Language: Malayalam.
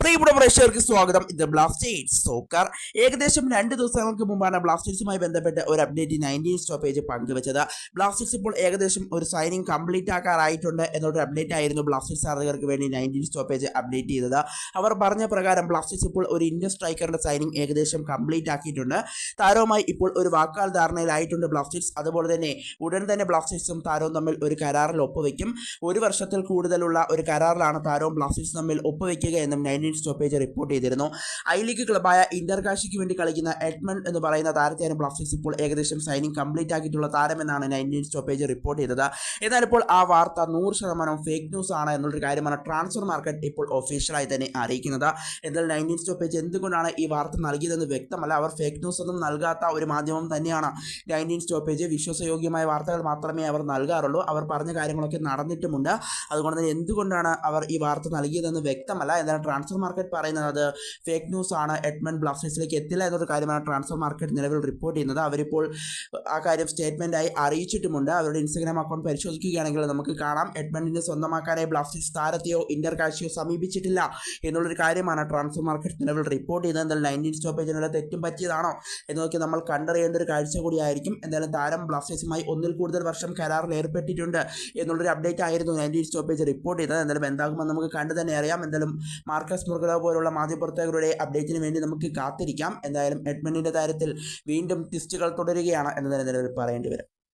പ്രിയപ്പെട്ട പ്രേക്ഷകർക്ക് സ്വാഗതം. ഇത് ബ്ലാസ്റ്റേഴ്സ് സോക്കർ ഏകദേശം രണ്ട് ദിവസങ്ങൾക്ക് മുമ്പാണ് ബ്ലാസ്റ്റേഴ്സുമായി ബന്ധപ്പെട്ട് ഒരു അപ്ഡേറ്റ് നയന്റീൻ സ്റ്റോപ്പേജ് പങ്കുവച്ചത്. ബ്ലാസ്റ്റേഴ്സ് ഇപ്പോൾ ഏകദേശം ഒരു സൈനിങ് കംപ്ലീറ്റ് ആക്കാറായിട്ടുണ്ട് എന്നൊരു അപ്ഡേറ്റ് ആയിരുന്നു ബ്ലാസ്റ്റേഴ്സ് ആരാധകർക്ക് വേണ്ടി നയന്റീൻ സ്റ്റോപ്പേജ് അപ്ഡേറ്റ് ചെയ്തത്. അവർ പറഞ്ഞ പ്രകാരം ബ്ലാസ്റ്റേഴ്സ് ഇപ്പോൾ ഒരു ഇന്ത്യൻ സ്ട്രൈക്കറുടെ സൈനിങ് ഏകദേശം കംപ്ലീറ്റ് ആക്കിയിട്ടുണ്ട്. താരവുമായി ഇപ്പോൾ ഒരു വാക്കാൽ ധാരണയിലായിട്ടുണ്ട് ബ്ലാസ്റ്റേഴ്സ് അതുപോലെ തന്നെ ഉടൻ തന്നെ ബ്ലാസ്റ്റേഴ്സും താരവും തമ്മിൽ ഒരു കരാറിൽ ഒപ്പുവെക്കും. ഒരു വർഷത്തിൽ കൂടുതലുള്ള ഒരു കരാറിലാണ് താരവും ബ്ലാസ്റ്റേഴ്സ് തമ്മിൽ ഒപ്പുവെക്കുക എന്നും നയന്റീൻ സ്റ്റോപ്പേജ് റിപ്പോർട്ട് ചെയ്തിരുന്നു. ഐ ലീഗ് ക്ലബായ ഇന്റർകാശിക്ക് വേണ്ടി കളിക്കുന്ന എഡ്മണ്ട് എന്ന് പറയുന്ന താരത്തെയാണ് ബ്ലാസ്റ്റേഴ്സ് ഇപ്പോൾ ഏകദേശം സൈനിങ് കംപ്ലീറ്റ് ആക്കിയിട്ടുള്ള താരമെന്നാണ് ഇന്ത്യൻ സ്റ്റോപ്പേജ് റിപ്പോർട്ട് ചെയ്തത്. എന്നാൽ ഇപ്പോൾ ആ വാർത്ത നൂറ് ശതമാനം ഫേക്ക് ന്യൂസ് ആണ് എന്നുള്ളൊരു കാര്യമാണ് ട്രാൻസ്ഫർ മാർക്കറ്റ് ഇപ്പോൾ ഒഫീഷ്യലായി തന്നെ അറിയിക്കുന്നത്. എന്നാൽ ഇന്ത്യൻ സ്റ്റോപ്പേജ് എന്തുകൊണ്ടാണ് ഈ വാർത്ത നൽകിയതെന്ന് വ്യക്തമല്ല. അവർ ഫേക്ക് ന്യൂസ് ഒന്നും നൽകാത്ത ഒരു മാധ്യമം തന്നെയാണ് നയന്റീൻ സ്റ്റോപ്പേജ് വിശ്വാസയോഗ്യമായ വാർത്തകൾ മാത്രമേ അവർ നൽകാറുള്ളൂ. അവർ പറഞ്ഞ കാര്യങ്ങളൊക്കെ നടന്നിട്ടുമുണ്ട്. അതുകൊണ്ട് തന്നെ എന്തുകൊണ്ടാണ് അവർ ഈ വാർത്ത നൽകിയതെന്ന് വ്യക്തമല്ല. എന്നാൽ ട്രാൻസ്ഫർ മാർക്കറ്റ് പറയുന്നത് അത് ഫേക്ക് ന്യൂസ് ആണ്. എഡ്മണ്ട് ബ്ലാസ്റ്റേഴ്സിലേക്ക് എത്തില്ല എന്നൊരു കാര്യമാണ് ട്രാൻസ്ഫർ മാർക്കറ്റ് നിലവിൽ റിപ്പോർട്ട് ചെയ്യുന്നത്. അവരിപ്പോൾ ആ കാര്യം സ്റ്റേറ്റ്മെന്റായി അറിയിച്ചിട്ടുമുണ്ട്. അവരുടെ ഇൻസ്റ്റഗ്രാം അക്കൗണ്ട് പരിശോധിക്കുകയാണെങ്കിൽ നമുക്ക് കാണാം. എഡ്മണ്ടിന്റെ സ്വന്തമാക്കാനായി ബ്ലാസ്റ്റേഴ്സ് താരത്തെയോ ഇന്റർ കാഴ്ചയോ സമീപിച്ചിട്ടില്ല എന്നുള്ളൊരു കാര്യമാണ് ട്രാൻസ്ഫർ മാർക്കറ്റ് നിലവിൽ റിപ്പോർട്ട് ചെയ്തത് എന്തായാലും നയന്റീൻ സ്റ്റോപ്പേജിനുള്ള തെറ്റും പറ്റിയതാണോ എന്നൊക്കെ നമ്മൾ കണ്ടറിയേണ്ട ഒരു കാഴ്ച കൂടിയായിരിക്കും. എന്തായാലും താരം ബ്ലാസ്റ്റേഴ്സുമായി ഒന്നിൽ കൂടുതൽ വർഷം കരാറിൽ ഏർപ്പെട്ടിട്ടുണ്ട് എന്നുള്ളൊരു അപ്ഡേറ്റ് ആയിരുന്നു നയന്റീൻ സ്റ്റോപ്പേജ് റിപ്പോർട്ട് ചെയ്തത്. എന്തായാലും എന്താകുമെന്ന് നമുക്ക് കണ്ടു തന്നെ അറിയാം. എന്തായാലും മാർക്കസ് മുർഗദ പോലുള്ള മാധ്യമപ്രവർത്തകരുടെ അപ്ഡേറ്റിന് വേണ്ടി നമുക്ക് കാത്തിരിക്കാം. എന്തായാലും എഡ്മണ്ടിന്റെ കാര്യത്തിൽ വീണ്ടും ട്വിസ്റ്റുകൾ തുടരുകയാണ് എന്ന് തന്നെ നിലവിൽ പറയേണ്ടി വരും.